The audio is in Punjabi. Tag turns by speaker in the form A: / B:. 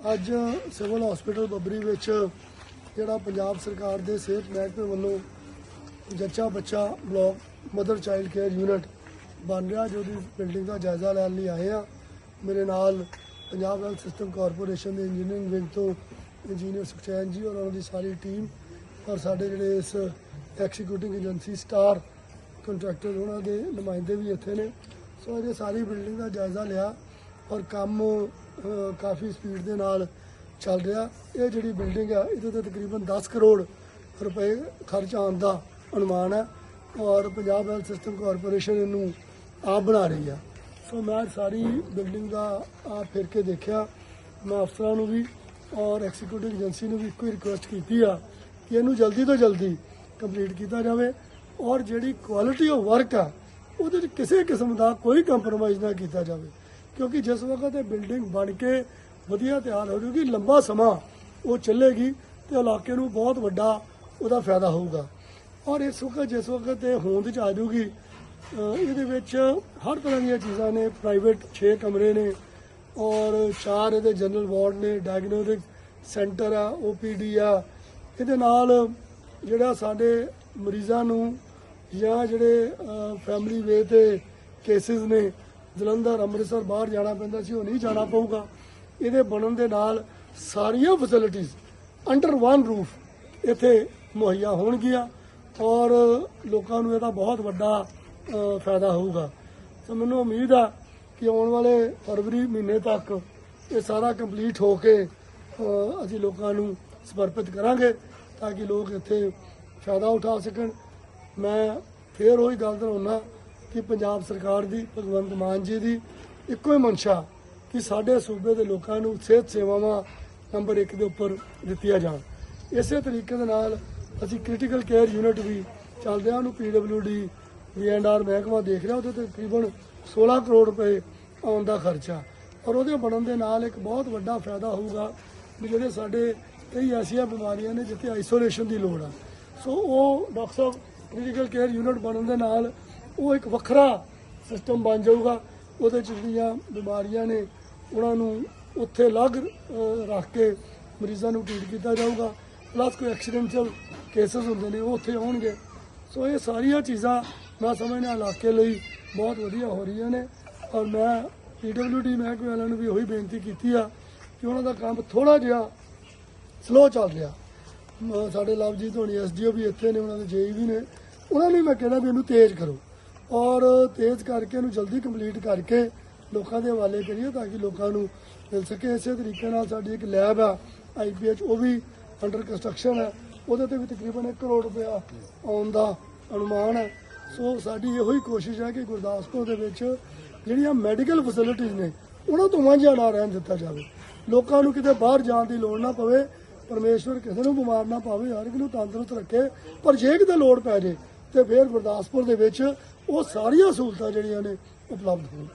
A: ਅੱਜ ਸਿਵਲ ਹਸਪੀਟਲ ਬੱਬਰੀ ਵਿੱਚ ਜਿਹੜਾ ਪੰਜਾਬ ਸਰਕਾਰ ਦੇ ਸਿਹਤ ਮਹਿਕਮੇ ਵੱਲੋਂ ਜੱਚਾ ਬੱਚਾ block mother child care unit ਬਣ ਰਿਹਾ, ਜੋ ਦੀ ਬਿਲਡਿੰਗ ਦਾ ਜਾਇਜ਼ਾ ਲੈਣ ਲਈ ਆਏ ਆ। ਮੇਰੇ ਨਾਲ ਪੰਜਾਬ ਹੈਲਥ ਸਿਸਟਮ ਕਾਰਪੋਰੇਸ਼ਨ ਦੇ ਇੰਜੀਨੀਅਰਿੰਗ ਵਿੰਗ ਤੋਂ ਇੰਜੀਨੀਅਰ ਸੁਖਚੈਨ ਜੀ ਔਰ ਉਹਨਾਂ ਦੀ ਸਾਰੀ ਟੀਮ ਔਰ ਸਾਡੇ ਜਿਹੜੇ ਇਸ ਐਗਜ਼ੀਕਿਊਟਿੰਗ ਏਜੰਸੀ ਸਟਾਰ ਕੰਟਰੈਕਟਰ ਉਹਨਾਂ ਦੇ ਨੁਮਾਇੰਦੇ ਵੀ ਇੱਥੇ ਨੇ। ਸੋ ਇਹ ਸਾਰੀ ਬਿਲਡਿੰਗ ਦਾ ਜਾਇਜ਼ਾ ਲਿਆ ਔਰ ਕੰਮ ਕਾਫੀ ਸਪੀਡ ਦੇ ਨਾਲ ਚੱਲ ਰਿਹਾ। ਇਹ ਜਿਹੜੀ ਬਿਲਡਿੰਗ ਆ, ਇਹਦੇ ਤੇ ਤਕਰੀਬਨ 10 ਕਰੋੜ ਰੁਪਏ ਖਰਚ ਆਉਣ ਦਾ ਅਨੁਮਾਨ ਹੈ ਔਰ ਪੰਜਾਬ ਹੈਲਥ ਸਿਸਟਮ ਕਾਰਪੋਰੇਸ਼ਨ ਇਹਨੂੰ ਆਪ ਬਣਾ ਰਹੀ ਆ। ਸੋ ਮੈਂ ਸਾਰੀ ਬਿਲਡਿੰਗ ਦਾ ਆ ਫਿਰ ਕੇ ਦੇਖਿਆ। ਮੈਂ ਅਫਸਰਾਂ ਨੂੰ ਵੀ ਔਰ ਐਗਜ਼ੀਕਿਊਟਿਵ ਏਜੰਸੀ ਨੂੰ ਵੀ ਇੱਕੋ ਹੀ ਰਿਕੁਐਸਟ ਕੀਤੀ ਆ ਕਿ ਇਹਨੂੰ ਜਲਦੀ ਤੋਂ ਜਲਦੀ ਕੰਪਲੀਟ ਕੀਤਾ ਜਾਵੇ ਔਰ ਜਿਹੜੀ ਕੁਆਲਿਟੀ ਆਫ ਵਰਕ ਆ, ਉਹਦੇ 'ਚ ਕਿਸੇ ਕਿਸਮ ਦਾ ਕੋਈ ਕੰਪਰੋਮਾਈਜ਼ ਨਾ ਕੀਤਾ ਜਾਵੇ। ਕਿਉਂਕਿ ਜਿਸ ਵਕਤ ਇਹ ਬਿਲਡਿੰਗ ਬਣ ਕੇ ਵਧੀਆ ਤਿਆਰ ਹੋ ਜੂਗੀ, ਲੰਬਾ ਸਮਾਂ ਉਹ ਚੱਲੇਗੀ ਤੇ ਇਲਾਕੇ ਨੂੰ ਬਹੁਤ ਵੱਡਾ ਉਹਦਾ ਫਾਇਦਾ ਹੋਊਗਾ। ਔਰ ਇਸ ਵਕਤ, ਜਿਸ ਵਕਤ ਇਹ ਹੋਂਦ ਚ ਆ ਜੂਗੀ ਇਹਦੇ ਵਿੱਚ ਹਰ ਤਰ੍ਹਾਂ ਦੀਆਂ ਚੀਜ਼ਾਂ ਨੇ ਪ੍ਰਾਈਵੇਟ 6 ਕਮਰੇ ਨੇ, ਔਰ ਚਾਰ ਇਹਦੇ ਜਨਰਲ ਵਾਰਡ ਨੇ ਡਾਇਗਨੋਸਟਿਕ ਸੈਂਟਰ ਆ ਓਪੀਡੀ ਆ। ਇਹਦੇ ਨਾਲ ਜਿਹੜਾ ਸਾਡੇ ਮਰੀਜ਼ਾਂ ਨੂੰ ਜਾਂ ਜਿਹੜੇ ਫੈਮਿਲੀ ਵੇ ਤੇ ਕੇਸਿਸ ਨੇ ਜਲੰਧਰ, ਅੰਮ੍ਰਿਤਸਰ ਬਾਹਰ ਜਾਣਾ ਪੈਂਦਾ ਸੀ, ਉਹ ਨਹੀਂ ਜਾਣਾ ਪਊਗਾ। ਇਹਦੇ ਬਣਨ ਦੇ ਨਾਲ ਸਾਰੀਆਂ ਫੈਸਿਲਿਟੀਆਂ ਅੰਡਰ ਵਨ ਰੂਫ ਇੱਥੇ ਮੁਹੱਈਆ ਹੋਣਗੀਆਂ ਔਰ ਲੋਕਾਂ ਨੂੰ ਇਹਦਾ ਬਹੁਤ ਵੱਡਾ ਫਾਇਦਾ ਹੋਊਗਾ। ਸੋ ਮੈਨੂੰ ਉਮੀਦ ਆ ਕਿ ਆਉਣ ਵਾਲੇ ਫਰਵਰੀ ਮਹੀਨੇ ਤੱਕ ਇਹ ਸਾਰਾ ਕੰਪਲੀਟ ਹੋ ਕੇ ਅਸੀਂ ਲੋਕਾਂ ਨੂੰ ਸਮਰਪਿਤ ਕਰਾਂਗੇ ਤਾਂ ਕਿ ਲੋਕ ਇੱਥੇ ਫਾਇਦਾ ਉਠਾ ਸਕਣ। ਮੈਂ ਫੇਰ ਉਹੀ ਗੱਲ ਦੁਹਰਾਉਣਾ ਕਿ ਪੰਜਾਬ ਸਰਕਾਰ ਦੀ, ਭਗਵੰਤ ਮਾਨ ਜੀ ਦੀ ਇੱਕੋ ਹੀ ਮਨਸ਼ਾ ਕਿ ਸਾਡੇ ਸੂਬੇ ਦੇ ਲੋਕਾਂ ਨੂੰ ਸਿਹਤ ਸੇਵਾਵਾਂ ਨੰਬਰ 1 ਦੇ ਉੱਪਰ ਦਿੱਤੀਆਂ ਜਾਣ। ਇਸੇ ਤਰੀਕੇ ਦੇ ਨਾਲ ਅਸੀਂ ਕ੍ਰਿਟੀਕਲ ਕੇਅਰ ਯੂਨਿਟ ਵੀ ਚੱਲਦੇ ਆ ਉਹਨੂੰ ਪੀਡਬਲਯੂਡੀ ਵੀਐਨਆਰ ਮਹਿਕਮਾ ਦੇਖ ਰਿਹਾ, ਉਹਦੇ ਤੇ ਤਕਰੀਬਨ 16 ਕਰੋੜ ਰੁਪਏ ਆਉਣ ਦਾ ਖਰਚਾ। ਔਰ ਉਹਦੇ ਬਣਨ ਦੇ ਨਾਲ ਇੱਕ ਬਹੁਤ ਵੱਡਾ ਫਾਇਦਾ ਹੋਊਗਾ ਵੀ ਜਿਹੜੇ ਸਾਡੇ ਕਈ ਐਸੀਆਂ ਬਿਮਾਰੀਆਂ ਨੇ ਜਿੱਥੇ ਆਈਸੋਲੇਸ਼ਨ ਦੀ ਲੋੜ ਆ। ਸੋ ਉਹ ਡਾਕਟਰ ਸਾਹਿਬ ਕ੍ਰਿਟੀਕਲ ਕੇਅਰ ਯੂਨਿਟ ਬਣਨ ਦੇ ਨਾਲ ਉਹ ਇੱਕ ਵੱਖਰਾ ਸਿਸਟਮ ਬਣ ਜਾਊਗਾ। ਉਹਦੇ ਚ ਜਿਹੜੀਆਂ ਬਿਮਾਰੀਆਂ ਨੇ, ਉਹਨਾਂ ਨੂੰ ਉੱਥੇ ਅਲੱਗ ਰੱਖ ਕੇ ਮਰੀਜ਼ਾਂ ਨੂੰ ਟ੍ਰੀਟ ਕੀਤਾ ਜਾਊਗਾ। ਪਲੱਸ ਕੋਈ ਐਕਸੀਡੈਂਟਲ ਕੇਸਸ ਹੁੰਦੇ ਨੇ, ਉਹ ਉੱਥੇ ਆਉਣਗੇ। ਸੋ ਇਹ ਸਾਰੀਆਂ ਚੀਜ਼ਾਂ ਮੈਂ ਸਮਝਦਾ ਇਲਾਕੇ ਲਈ ਬਹੁਤ ਵਧੀਆ ਹੋ ਰਹੀਆਂ ਨੇ। ਔਰ ਮੈਂ ਪੀਡਬਲਯੂਡੀ ਮਹਿਕਮੇ ਵਾਲਿਆਂ ਨੂੰ ਵੀ ਉਹੀ ਬੇਨਤੀ ਕੀਤੀ ਆ ਕਿ ਉਹਨਾਂ ਦਾ ਕੰਮ ਥੋੜਾ ਜਿਹਾ ਸਲੋ ਚੱਲ ਰਿਹਾ। ਮ- ਸਾਡੇ ਲਵਜੀਤ ਹੋਣੀ ਐਸਡੀਓ ਵੀ ਇੱਥੇ ਨੇ, ਉਹਨਾਂ ਦੇ ਜੇਈ ਵੀ ਨੇ। ਉਹਨਾਂ ਨੂੰ ਮੈਂ ਕਹਿਣਾ ਵੀ ਇਹਨੂੰ ਤੇਜ਼ ਕਰੋ। ਔਰ ਤੇਜ਼ ਕਰਕੇ ਇਹਨੂੰ ਜਲਦੀ ਕੰਪਲੀਟ ਕਰਕੇ ਲੋਕਾਂ ਦੇ ਹਵਾਲੇ ਕਰੀਏ ਤਾਂ ਕਿ ਲੋਕਾਂ ਨੂੰ ਮਿਲ ਸਕੇ। ਇਸੇ ਤਰੀਕੇ ਨਾਲ ਸਾਡੀ ਇੱਕ ਲੈਬ ਆ ਆਈਪੀਐਚ ਉਹ ਵੀ ਅੰਡਰ ਕੰਸਟਰਕਸ਼ਨ ਹੈ। ਉਹਦੇ ਤੇ ਵੀ ਤਕਰੀਬਨ 1 ਕਰੋੜ ਰੁਪਇਆ ਆਉਣ ਦਾ ਅਨੁਮਾਨ ਹੈ। ਸੋ ਸਾਡੀ ਇਹੋ ਹੀ ਕੋਸ਼ਿਸ਼ ਹੈ ਕਿ ਗੁਰਦਾਸਪੁਰ ਦੇ ਵਿੱਚ ਜਿਹੜੀਆਂ ਮੈਡੀਕਲ ਫੈਸਿਲਿਟੀਆਂ ਨੇ, ਉਹਨਾਂ ਤੋਂ ਵਾਂਝਾ ਨਾ ਰਹਿਣ ਦਿੱਤਾ ਜਾਵੇ। ਲੋਕਾਂ ਨੂੰ ਕਿਤੇ ਬਾਹਰ ਜਾਣ ਦੀ ਲੋੜ ਨਾ ਪਵੇ, ਪਰਮੇਸ਼ਵਰ ਕਿਸੇ ਨੂੰ ਬਿਮਾਰ ਨਾ ਪਾਵੇ, ਹਰ ਇੱਕ ਨੂੰ ਤੰਦਰੁਸਤ ਰੱਖੇ। ਪਰ ਜੇ ਕਿਤੇ ਲੋੜ ਪੈ ਜੇ ਤੇ ਫਿਰ ਗੁਰਦਾਸਪੁਰ ਦੇ ਵਿੱਚ ਉਹ ਸਾਰੀਆਂ ਸਹੂਲਤਾਂ ਜਿਹੜੀਆਂ ਨੇ ਉਪਲਬਧ ਹੋਣ।